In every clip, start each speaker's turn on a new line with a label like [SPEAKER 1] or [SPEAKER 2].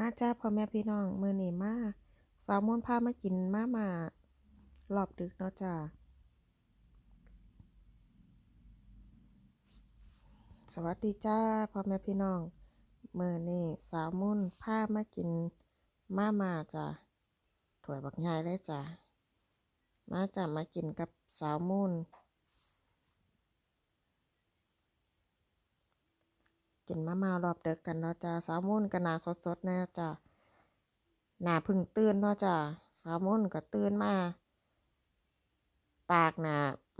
[SPEAKER 1] มาจ้าพ่อแม่พี่น้องมื้อนี้มาสาวมนต์พามากินมามารอบดึกเนาะจ้าสวัสดีจ้าพ่อแม่พี่น้องมื้อนี้สาวมุนต์พามากินมามาจ้าถ้วยบักใหญ่เลยจ้ามาจ้ามากินกับสาวมุ่นต์ กินมามารอบเดึกกันเนาะจ้าสาวมนต์ก็หน้าสดๆน่จ้าหนาพึ่งตื่นเนาะจ้ะสาวมนต์ก็ตื่นมา ปากน่ะ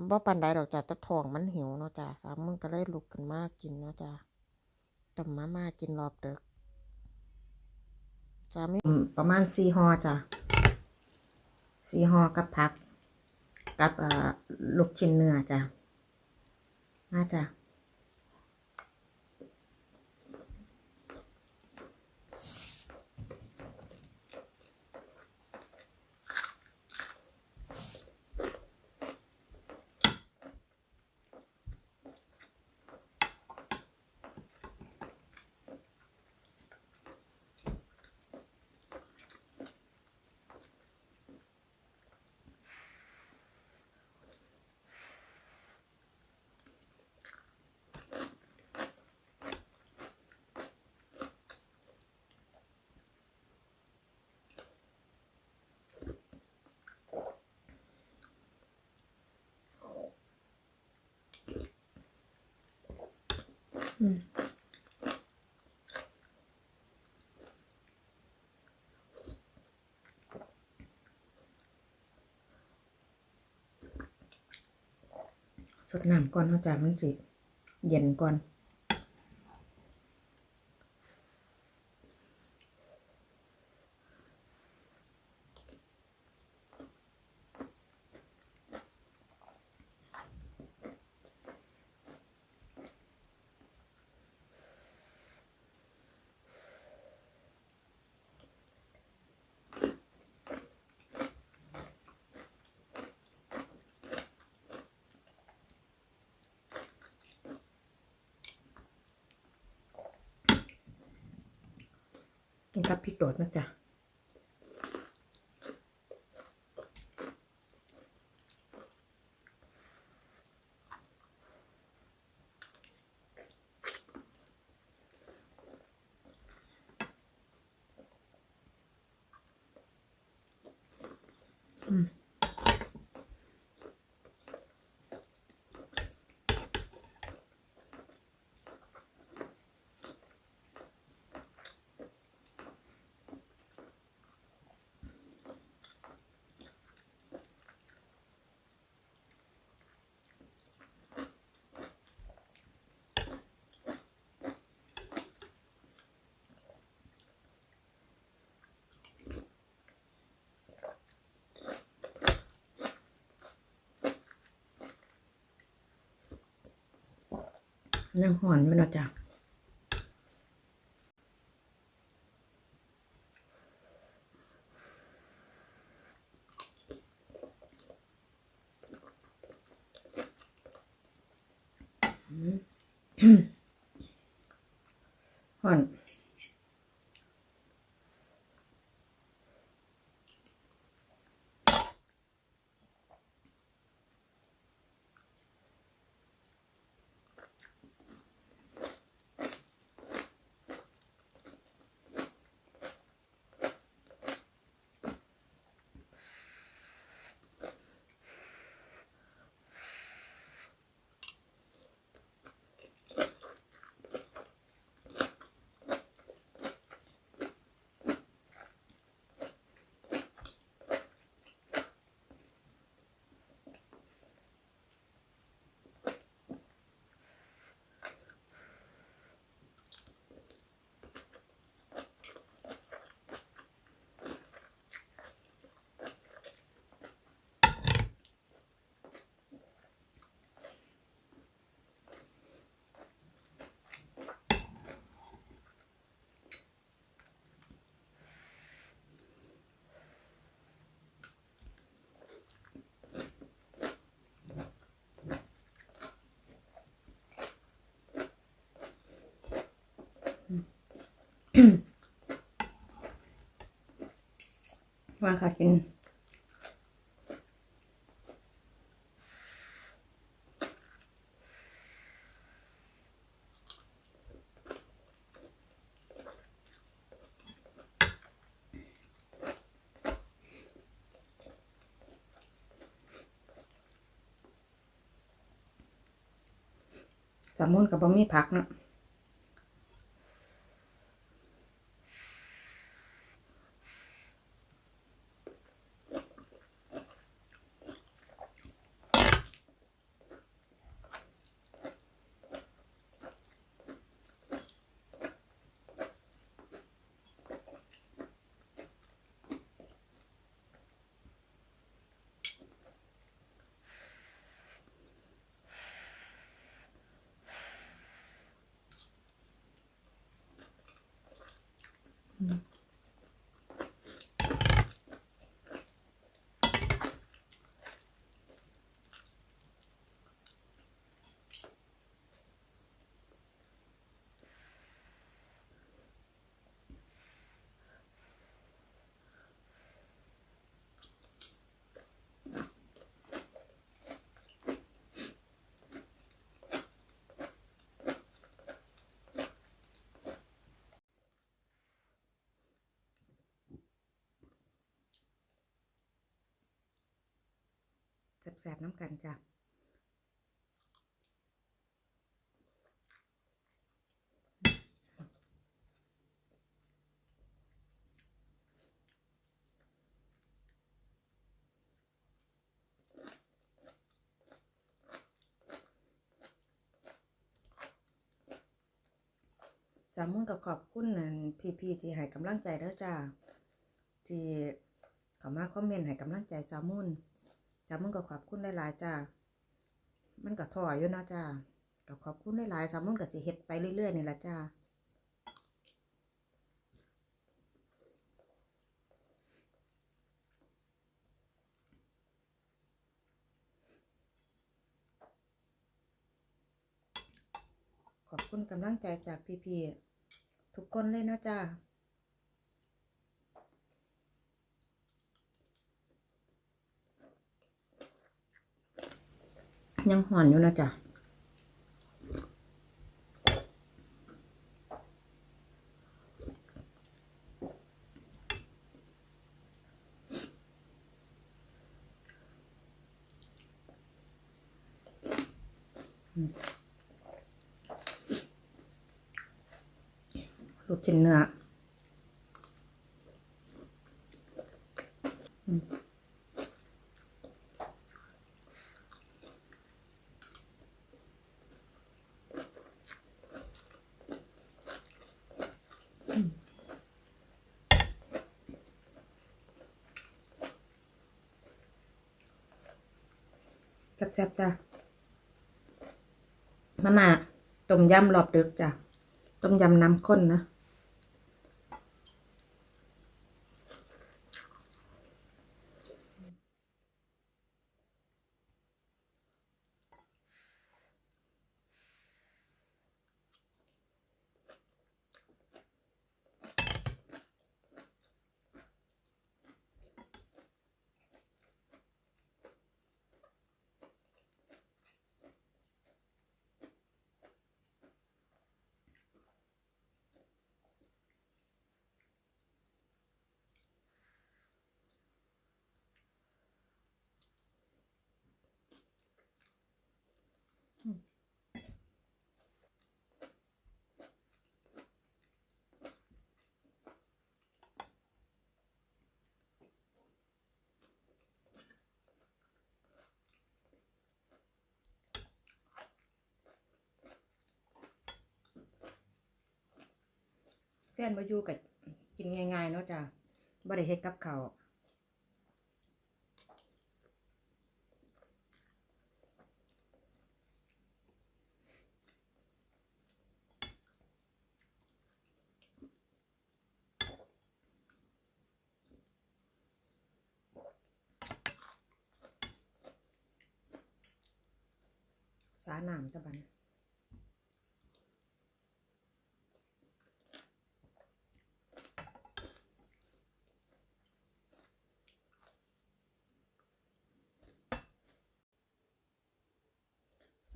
[SPEAKER 1] บ่ปานใดดอกจ้ะแต่ท้องมันหิวเนาะจ้ะสาวมนต์ก็เลยลุกขึ้นมากินเนาะจ้ะต้มมาม่ากินรอบเดึกจ้ะมีประมาณ4ห่อจ้ะ4ห่อกับผัก กับเอ่อลูกชิ้นเนื้อจ้ะมาจ้ะ อืม สดน้ำก่อนเนาะจ้ะมันจิเย็นก่อน กับพริกโดดนะจ๊ะอืม ยังหอนไม่เนาะจ๊ะหอน
[SPEAKER 2] มาค่ะกินสามมุนกับบะหมี่ผักเนาะ แสบๆน้ำกันจ้ะสามมุ่นกับขอบคุณนั่พี่ที่ให้กำลังใจเด้อจ้าที่เขามาคอมเมนต์ให้กำลังใจสามมุ่น สามมุนก็ขอบคุณหลายๆจ้ามันก็ถอยอยู่เนาะจ้าก็ขอบคุณหลายๆสามมุนก็สิเฮ็ดไปเรื่อยๆนี่ละจ้าขอบคุณกำลังใจจากพี่ๆทุกคนเลยนะจ้า ยังห่อนอยู่นะจ๊ะลูกชิ้นเนื้อ แซ่บๆจ้ะมาม่าต้มยำรอบดึกจ้ะ ต้มยำน้ำข้นนะ แฟนมาอยู่กับกินง่ายๆเนาะจ้ะบ่ได้เฮ็ดกับข้าสาหน้ำตะบัน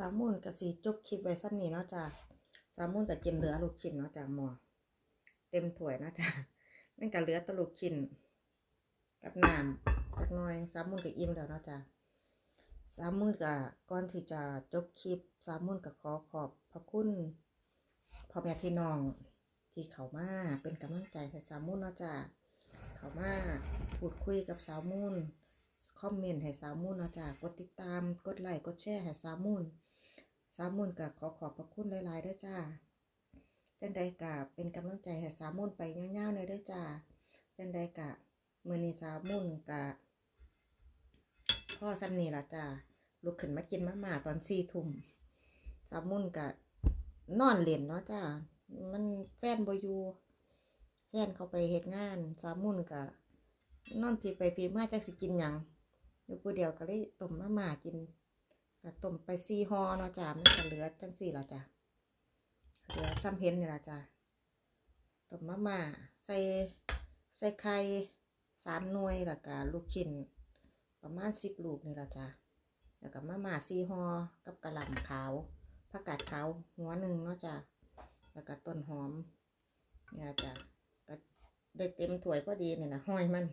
[SPEAKER 2] สามมูลกับสีจุกคลิปไว้ซ้ำนี้เนาะจ้ะสามมูลกับกินเหลือลูกชิ้นเนาะจ้ะหมอเต็มถ้วยเนาะจ้ะมันก็เหลือตะลูกชิ้นกับน้ำจักหน่อยสามมูลก็อิ่มแล้วเนาะจ้ะสามมูลก็ก่อนที่จะจบคลิปสามมูลก็ขอขอบพระคุณพ่อแม่พี่น้องที่เขามาเป็นกำลังใจให้สามมูลเนาะจ้ะเขามาพูดคุยกับสาวมูลคอมเมนต์ให้สาวมูลเนาะจ้ะกดติดตามกดไลค์กดแชร์ให้สาวมูล สาวมูลก็ขอขอบพระคุณหลายๆด้อจ้าจังใดกะเป็นกำลังใจให้สาวมูลไปยาวๆเลยด้อจ้าจังใดกะมื้อนี้สาวมูลกะพ่อซ้ำนี่ล่ะจ้าลุกขึ้นมากินมาม่าตอนสี่ทุ่มสาวมูลกะนอนเล่นเนาะจ้ามันแฟนบอยู่แฟนเขาไปเฮ็ดงานสาวมูลกะนอนพีไปพีมาจักสิกินหยังอยู่ผู้เดียวก็เลยต้มมาม่ากิน ก็ต้มไปสี่ห่อเนาะจ้ะมันก็เหลือจังสี่ละจ้ะเหลือซ้ำเห็นนี่ละจ้ะต้มมาม่าใส่ใส่ไข่สามหน่วยแล้วก็ลูกชิ้นประมาณสิบลูกนี่ละจ้ะแล้วก็มาม่าสี่ห่อกับกระหล่ำขาวผักกาดขาวหัวหนึ่งเนาะจ้ะแล้วก็ต้นหอมนี่ละจ้ะได้เต็มถ้วยพอดีเนี่ยนะห้อยมัน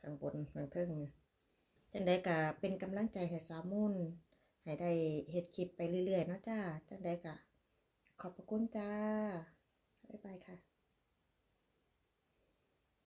[SPEAKER 2] ข้างบนข้างเทิงเนี่ยจังใดก็เป็นกำลังใจให้สามุน ให้ได้เฮ็ดคลิปไปเรื่อยๆนะจ้าจังได้กะ ขอบพระคุณจ้า บ๊ายบายค่ะ